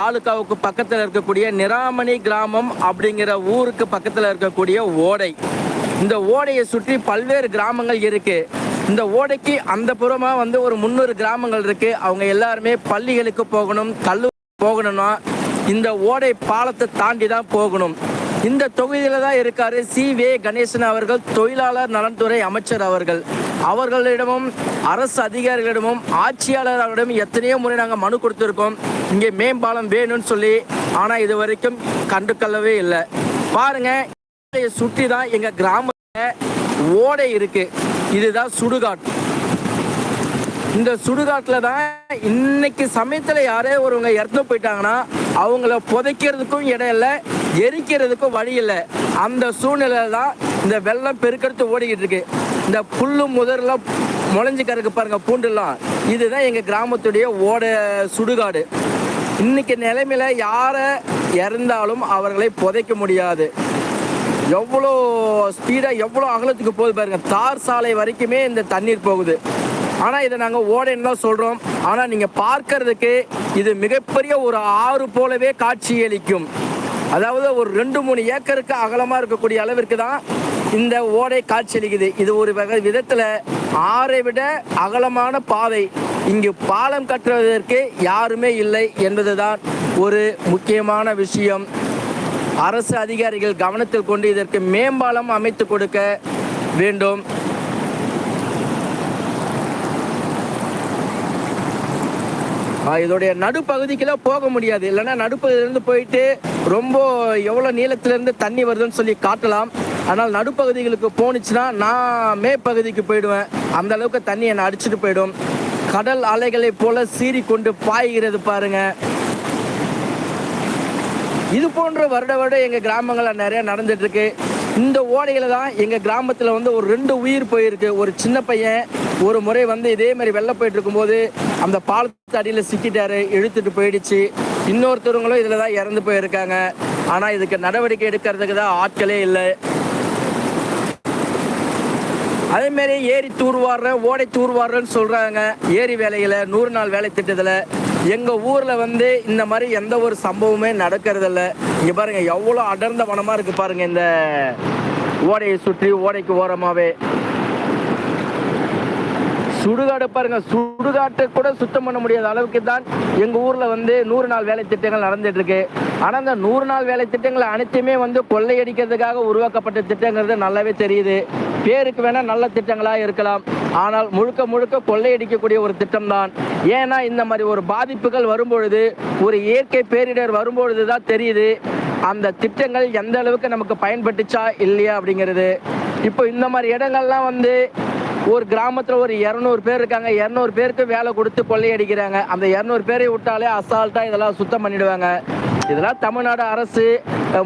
தாலுகாவுக்கு பக்கத்தில் இருக்கக்கூடிய நிராமணி கிராமம் அப்படிங்கிற ஊருக்கு பக்கத்தில் இருக்கக்கூடிய ஓடை. இந்த ஓடையை சுற்றி பல்வேறு கிராமங்கள் இருக்கு. இந்த ஓடைக்கு அந்த புறமா வந்து ஒரு முந்நூறு கிராமங்கள் இருக்கு. அவங்க எல்லாருமே பள்ளிகளுக்கு போகணும் கல்லூரி போகணும்னா இந்த ஓடை பாலத்தை தாண்டி தான் போகணும். இந்த தொகுதியில் தான் இருக்காரு சி. வே. கணேசன் அவர்கள் தொழிலாளர் நலன்துறை அமைச்சர் அவர்கள். அவர்களிடமும் அரசு அதிகாரிகளிடமும் ஆட்சியாளர்களிடமும் எத்தனையோ முறை நாங்கள் மனு கொடுத்துருக்கோம். இங்கே மேம்பாலம் வேணும்னு சொல்லி ஆனால் இது வரைக்கும் கண்டுக்கொள்ளவே இல்லை. பாருங்கள் சுற்றி தான் எங்கள் கிராமத்தில் ஓடை இருக்குது இதுதான் சுடுகாட்டு இந்த சுடுகாட்டில் தான் இன்னைக்கு சமயத்தில் யாரே ஒருவங்க இறந்து போயிட்டாங்கன்னா அவங்கள புதைக்கிறதுக்கும் இடம் இல்லை எரிக்கிறதுக்கும் வழி இல்லை. அந்த சூழ்நிலையில தான் இந்த வெள்ளம் பெருக்கெடுத்து ஓடிக்கிட்டு இருக்கு. இந்த புல்லு முதல்லாம் முளைஞ்சு கறக்கு பாருங்க பூண்டுலாம் இதுதான் எங்கள் கிராமத்துடைய ஓட சுடுகாடு. இன்னைக்கு நிலைமையில யாரை இறந்தாலும் அவர்களை புதைக்க முடியாது. எவ்வளோ ஸ்பீடாக எவ்வளோ அகலத்துக்கு போகுது பாருங்க. தார் சாலை வரைக்குமே இந்த தண்ணீர் போகுது. ஆனால் இதை நாங்கள் ஓடைன்னு தான் சொல்கிறோம் ஆனால் நீங்கள் பார்க்கறதுக்கு இது மிகப்பெரிய ஒரு ஆறு போலவே காட்சியளிக்கும். அதாவது ஒரு ரெண்டு மூணு ஏக்கருக்கு அகலமாக இருக்கக்கூடிய அளவிற்கு தான் இந்த ஓடை காட்சியளிக்குது. இது ஒரு வகை விதத்தில் ஆறை விட அகலமான பாதை. இங்கு பாலம் கட்டுவதற்கு யாருமே இல்லை என்பதுதான் ஒரு முக்கியமான விஷயம். அரசு அதிகாரிகள் கவனத்தில் கொண்டு இதற்கு மேம்பாலம் அமைத்து கொடுக்க வேண்டும். இதோடைய நடுப்பகுதிக்கெல்லாம் போக முடியாது. இல்லைன்னா நடுப்பகுதியிலேருந்து போயிட்டு ரொம்ப எவ்வளோ நீளத்திலேருந்து தண்ணி வருதுன்னு சொல்லி காட்டலாம். ஆனால் நடுப்பகுதிகளுக்கு போணுச்சுன்னா நான் மேற்பகுதிக்கு போயிடுவேன். அந்த அளவுக்கு தண்ணி என்னை அடிச்சுட்டு போயிடும். கடல் அலைகளைப் போல சீறி கொண்டு பாய்கிறது பாருங்க. இது போன்ற வருட வருடம் எங்கள் கிராமங்களில் நிறையா நடந்துட்டு இருக்கு இந்த ஓடையில தான் எங்கள் கிராமத்தில் வந்து ஒரு ரெண்டு உயிர் போயிருக்கு. ஒரு சின்ன பையன் ஒரு முறை வந்து இதே மாதிரி வெளில போயிட்டு இருக்கும்போது அந்த பாலத்து அடியில் சிக்கிட்டாரு இழுத்துட்டு போயிடுச்சு. இன்னொருத்தவங்களும் இதில் தான் இறந்து போயிருக்காங்க. ஆனால் இதுக்கு நடவடிக்கை எடுக்கிறதுக்கு தான் ஆட்களே இல்லை. அதே மாதிரி ஏரி தூர்வாடுறேன் ஓடை தூர்வாடுறன்னு சொல்கிறாங்க ஏரி வேலையில் நூறு நாள் வேலை திட்டத்தில். எங்கள் ஊரில் வந்து இந்த மாதிரி எந்த ஒரு சம்பவமே நடக்கிறதில்ல. இங்கே பாருங்கள் எவ்வளோ அடர்ந்த வனமாக இருக்குது பாருங்கள் இந்த ஓடையை சுற்றி ஓடைக்கு ஓரமாகவே சுடுகாடு பாருங்க சுடுகாட்டை கூட சுத்தம் பண்ண முடியாத அளவுக்கு தான் எங்க ஊர்ல வந்து நூறு நாள் வேலை திட்டங்கள் நடந்துட்டு இருக்கு ஆனா அந்த நூறு நாள் வேலை திட்டங்கள் அனைத்துமே வந்து கொள்ளையடிக்கிறதுக்காக உருவாக்கப்பட்ட திட்டங்கிறது நல்லாவே தெரியுது. பேருக்கு வேணா நல்ல திட்டங்களா இருக்கலாம். ஆனால் முழுக்க முழுக்க கொள்ளையடிக்கக்கூடிய ஒரு திட்டம் தான் ஏன்னா இந்த மாதிரி ஒரு பாதிப்புகள் வரும்பொழுது ஒரு இயற்கை பேரிடர் வரும்பொழுது தான் தெரியுது. அந்த திட்டங்கள் எந்த அளவுக்கு நமக்கு பயன்பட்டுச்சா இல்லையா அப்படிங்கிறது. இப்போ இந்த மாதிரி இடங்கள்லாம் வந்து ஒரு கிராமத்தில் ஒரு இரநூறு பேர் இருக்காங்க. இரநூறு பேருக்கு வேலை கொடுத்து கொள்ளையடிக்கிறாங்க அந்த இரநூறு பேரை விட்டாலே அசால்ட்டாக இதெல்லாம் சுத்தம் பண்ணிடுவாங்க. இதெல்லாம் தமிழ்நாடு அரசு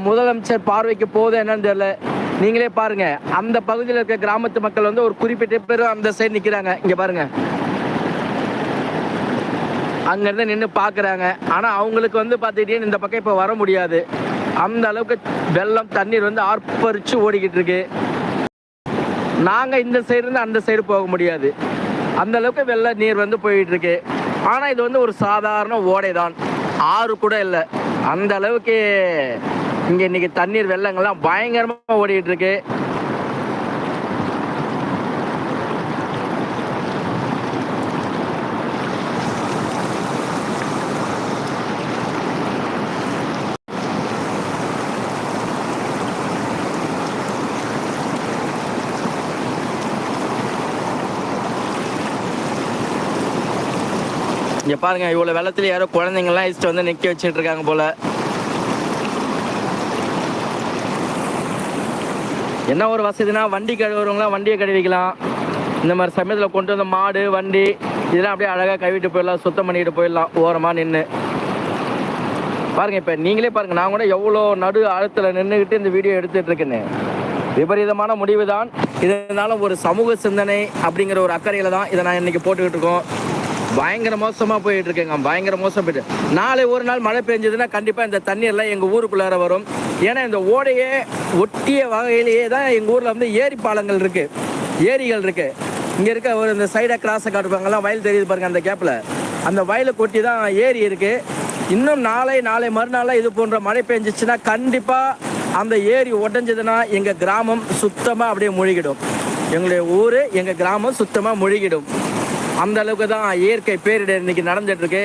முதலமைச்சர் பார்வைக்கு போகுது என்னன்னு தெரியல. நீங்களே பாருங்க. அந்த பகுதியில் இருக்க கிராமத்து மக்கள் வந்து ஒரு குறிப்பிட்ட பேர் அந்த சைடு நிற்கிறாங்க இங்கே பாருங்க. அங்கேருந்து நின்று பார்க்குறாங்க ஆனால் அவங்களுக்கு வந்து பார்த்துக்கிட்டே இந்த பக்கம் இப்போ வர முடியாது. அந்த அளவுக்கு வெள்ளம் தண்ணீர் வந்து ஆர்ப்பரிச்சு ஓடிக்கிட்டு இருக்கு. நாங்கள் இந்த சைடுலேருந்து அந்த சைடு போக முடியாது. அந்த அளவுக்கு வெள்ள நீர் வந்து போயிட்டு இருக்கு ஆனால் இது வந்து ஒரு சாதாரண ஓடை தான் ஆறு கூட இல்லை. அந்த அளவுக்கு இங்கே இன்னைக்கு தண்ணீர் வெள்ளங்கள்லாம் பயங்கரமாக ஓடிட்டுருக்கு. இங்கே பாருங்க இவ்வளோ வெள்ளத்தில் யாரோ குழந்தைங்கள்லாம் இஷ்டம் வந்து நிற்க வச்சுட்டு இருக்காங்க போல. என்ன ஒரு வசதினா வண்டி கழுவுறவங்களாம் வண்டியை கழுவிக்கலாம். இந்த மாதிரி சமயத்தில் கொண்டு வந்த மாடு வண்டி இதெல்லாம் அப்படியே அழகாக கழுவிட்டு போயிடலாம் சுத்தம் பண்ணிட்டு போயிடலாம் ஓரமாக நின்று பாருங்க இப்போ நீங்களே பாருங்க நான் கூட எவ்வளோ நடு ஆழத்தில் நின்றுக்கிட்டு இந்த வீடியோ எடுத்துகிட்டுருக்கேன்னு விபரீதமான முடிவு தான் இதனால ஒரு சமூக சிந்தனை அப்படிங்கிற ஒரு அக்கறையில் தான் இதை நான் இன்றைக்கி போட்டுக்கிட்டு இருக்கோம். பயங்கர மோசமாக போயிட்டு இருக்குங்க பயங்கர மோசம் போயிட்டு நாளை ஒரு நாள் மழை பெஞ்சதுன்னா கண்டிப்பாக இந்த தண்ணீர்லாம் எங்கள் ஊருக்குள்ளார வரும். ஏன்னா இந்த ஓடையே ஒட்டிய வகையிலேயே தான் எங்கள் ஊரில் வந்து ஏரி பாலங்கள் இருக்குது ஏரிகள் இருக்குது இங்கே இருக்க ஒரு இந்த சைடாக கிராஸை காட்டுப்பாங்கலாம் வயல் தெரியுது பாருங்கள் அந்த கேப்பில் அந்த வயலை கொட்டி தான் ஏரி இருக்குது இன்னும் நாளை நாளை மறுநாளாக இது போன்ற மழை பெஞ்சிச்சுன்னா கண்டிப்பாக அந்த ஏரி உடஞ்சதுன்னா எங்கள் கிராமம் சுத்தமாக அப்படியே மூழ்கிடும். எங்களுடைய ஊர் எங்கள் கிராமம் சுத்தமாக மூழ்கிடும். அந்த அளவுக்கு தான் இயற்கை பேரிடர் இன்னைக்கு நடந்துட்டு இருக்கு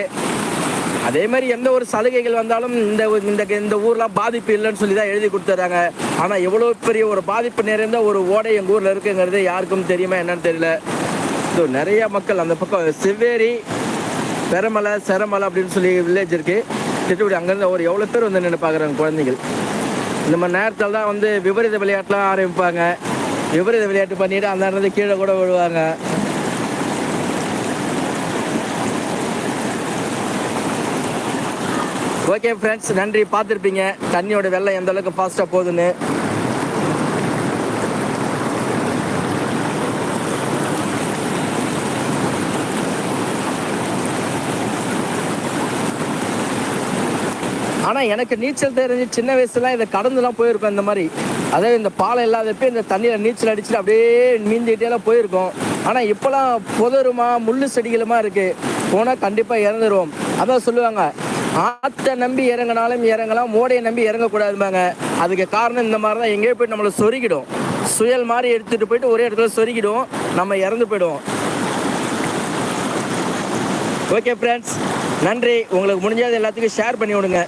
அதே மாதிரி எந்த ஒரு சலுகைகள் வந்தாலும் இந்த இந்த இந்த ஊர்லாம் பாதிப்பு இல்லைன்னு சொல்லி தான் எழுதி கொடுத்துட்றாங்க ஆனால் எவ்வளோ பெரிய ஒரு பாதிப்பு நிறைந்த ஒரு ஓடை எங்கள் ஊரில் இருக்குங்கிறது யாருக்கும் தெரியுமா என்னன்னு தெரியல. ஸோ நிறைய மக்கள் அந்த பக்கம் செவ்வேரி பெரமலை செரமலை அப்படின்னு சொல்லி வில்லேஜ் இருக்கு. திட்டுப்படி அங்கேருந்து ஒரு எவ்வளோ பேர் வந்து நின்று பார்க்குறாங்க குழந்தைகள். இந்த மாதிரி நேரத்தில் தான் வந்து விபரீத விளையாட்டுலாம் ஆரம்பிப்பாங்க. விபரீத விளையாட்டு பண்ணிட்டு அந்த நேரத்தில் கீழே கூட விழுவாங்க. ஓகே ஃப்ரெண்ட்ஸ் நன்றி. பார்த்துருப்பீங்க. தண்ணியோட வெள்ளம் எந்த அளவுக்கு ஃபாஸ்ட்டாக போகுதுன்னு. ஆனால் எனக்கு நீச்சல் தெரிஞ்சு சின்ன வயசுலாம் இதை கடந்துலாம் போயிருக்கோம் இந்த மாதிரி. அதாவது இந்த பாலம் இல்லாதப்ப இந்த தண்ணியில் நீச்சல் அடிச்சுட்டு அப்படியே நீந்திட்டேலாம் போயிருக்கோம். ஆனால் இப்போலாம் புதருமா முள்ளு செடிகளுமா இருக்குது போனால் கண்டிப்பாக இறந்துருவோம். அதான் சொல்லுவாங்க ஆற்றை நம்பி இறங்கினாலும் இறங்கலாம் மோடையை நம்பி இறங்கக்கூடாதும்பாங்க. அதுக்கு காரணம் இந்த மாதிரி தான். எங்கேயோ போயிட்டு நம்மளை சொருகிடும். சுயல் மாதிரி எடுத்துகிட்டு போயிட்டு ஒரே இடத்துல சொருகிடும். நம்ம இறந்து போயிடுவோம். ஓகே ஃப்ரெண்ட்ஸ் நன்றி. உங்களுக்கு முடிஞ்சது எல்லாத்துக்கும் ஷேர் பண்ணி விடுங்க.